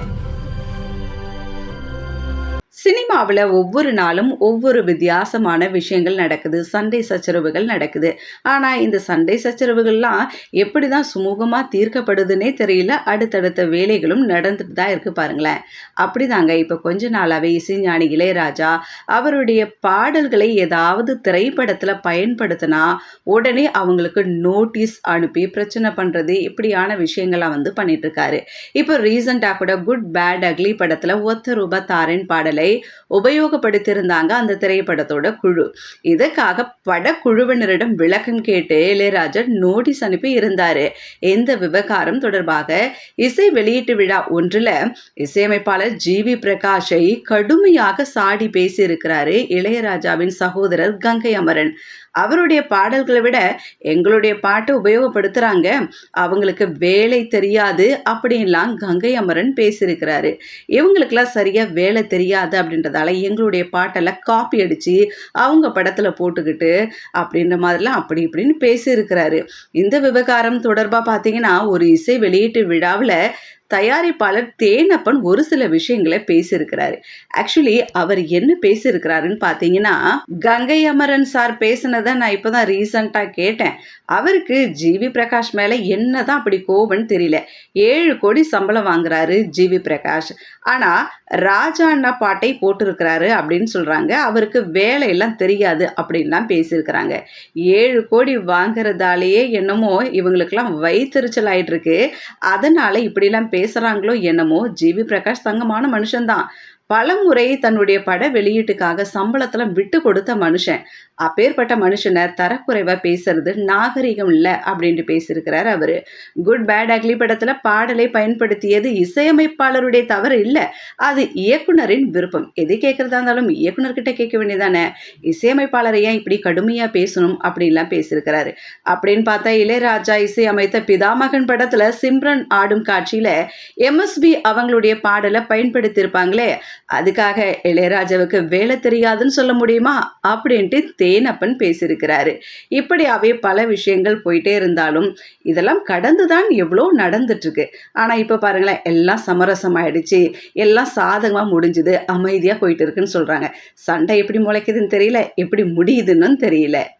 Thank you. சினிமாவில் ஒவ்வொரு நாளும் ஒவ்வொரு வித்தியாசமான விஷயங்கள் நடக்குது. சண்டை சச்சரவுகள் நடக்குது. ஆனால் இந்த சண்டை சச்சரவுகள்லாம் எப்படி தான் சுமூகமாக தீர்க்கப்படுதுன்னே தெரியல. அடுத்தடுத்த வேலைகளும் நடந்துட்டு தான் இருக்குது பாருங்களேன். அப்படி தாங்க இப்போ கொஞ்ச நாளாகவே இசைஞானி இளையராஜா அவருடைய பாடல்களை ஏதாவது திரைப்படத்தில் பயன்படுத்தினா உடனே அவங்களுக்கு நோட்டீஸ் அனுப்பி பிரச்சனை பண்ணுறது இப்படியான விஷயங்கள்லாம் வந்து பண்ணிட்டு இருக்காரு. இப்போ ரீசெண்டாக கூட குட் பேட் அக்லி படத்தில் ஒத்த ரூபா தாரன் பாடலை உபயோகப்படுத்தியிருந்தாங்க அந்த திரைப்படத்தோட குழு. இதற்காக படக்குழுவினரிடம் விளக்கம் கேட்டு இளையராஜா நோட்டீஸ் அனுப்பி இருந்தாரு. இந்த விவகாரம் தொடர்பாக? இசை வெளியீட்டு விழா ஒன்றில் இசையமைப்பாளர் ஜி வி பிரகாஷை கடுமையாக சாடி பேசியிருக்கிறாரு இளையராஜாவின் சகோதரர் கங்கை அமரன். அவருடைய பாடல்களை விட எங்களுடைய பாட்டை உபயோகப்படுத்துகிறாங்க அவங்களுக்கு வேலை தெரியாது அப்படின்லாம் கங்கை அமரன் பேசியிருக்கிறாரு. இவங்களுக்கெல்லாம் சரியாக வேலை தெரியாது அப்படின்றதால எங்களுடைய பாட்டெல்லாம் காப்பி அடித்து அவங்க படத்தில் போட்டுக்கிட்டு அப்படின்ற மாதிரிலாம் அப்படி இப்படின்னு பேசியிருக்கிறாரு. இந்த விவகாரம் தொடர்பாக பார்த்தீங்கன்னா ஒரு இசை வெளியீட்டு விழாவில் தயாரிப்பாளர் தேனப்பன் ஒரு சில விஷயங்களை பேசியிருக்கிறாரு. ஆக்சுவலி அவர் என்ன பேசியிருக்கிறாருன்னு பார்த்தீங்கன்னா கங்கை அமரன் சார் பேசினதை நான் இப்போதான் ரீசண்டாக கேட்டேன். அவருக்கு ஜிவி பிரகாஷ் மேலே என்னதான் அப்படி கோபம்னு தெரியல. ஏழு கோடி சம்பளம் வாங்குறாரு ஜிவி பிரகாஷ். ஆனால் ராஜா அண்ணா பாட்டை போட்டிருக்கிறாரு அப்படின்னு சொல்கிறாங்க அவருக்கு வேலையெல்லாம் தெரியாது அப்படின்லாம் பேசியிருக்கிறாங்க. ஏழு கோடி வாங்குறதாலேயே என்னமோ இவங்களுக்கெல்லாம் வயிற்றுச்சல் ஆயிட்டு இருக்கு அதனால இப்படிலாம் பேசுகிறாங்களோ என்னமோ ஜிவி பிரகாஷ் தங்கமான மனுஷன்தான். பலமுறை தன்னுடைய பட வெளியீட்டுக்காக சம்பளத்தில் விட்டு கொடுத்த மனுஷன். அப்பேற்பட்ட மனுஷனை தரக்குறைவாக பேசுறது நாகரிகம் இல்லை அப்படின்ட்டு பேசியிருக்கிறார் அவர். குட் பேட் அக்லி படத்தில் பாடலை பயன்படுத்தியது இசையமைப்பாளருடைய தவறு இல்லை. அது இயக்குனரின் விருப்பம். எது கேட்குறதா இருந்தாலும் இயக்குனர்கிட்ட கேட்க வேண்டியதானே. இசையமைப்பாளரை ஏன் இப்படி கடுமையாக பேசணும் அப்படின்லாம் பேசியிருக்கிறாரு. அப்படின்னு பார்த்தா இளையராஜா இசை அமைத்த பிதாமகன் படத்தில் சிம்ரன் ஆடும் காட்சியில் எம்எஸ்பி அவங்களுடைய பாடலை பயன்படுத்தியிருப்பாங்களே. அதுக்காக இளையராஜாவுக்கு வேலை தெரியாதுன்னு சொல்ல முடியுமா? அப்படின்ட்டு தேனப்பன் பேசியிருக்கிறாரு. இப்படியாவே பல விஷயங்கள் போயிட்டே இருந்தாலும் இதெல்லாம் கடந்து தான் எவ்வளோ நடந்துட்டுருக்கு. ஆனால் இப்போ பாருங்களேன் எல்லாம் சமரசம் ஆயிடுச்சு எல்லாம் சாதகமாக முடிஞ்சுது. அமைதியாக போயிட்டு இருக்குன்னு சொல்கிறாங்க சண்டை எப்படி முளைக்குதுன்னு தெரியல. எப்படி முடியுதுன்னு தெரியல.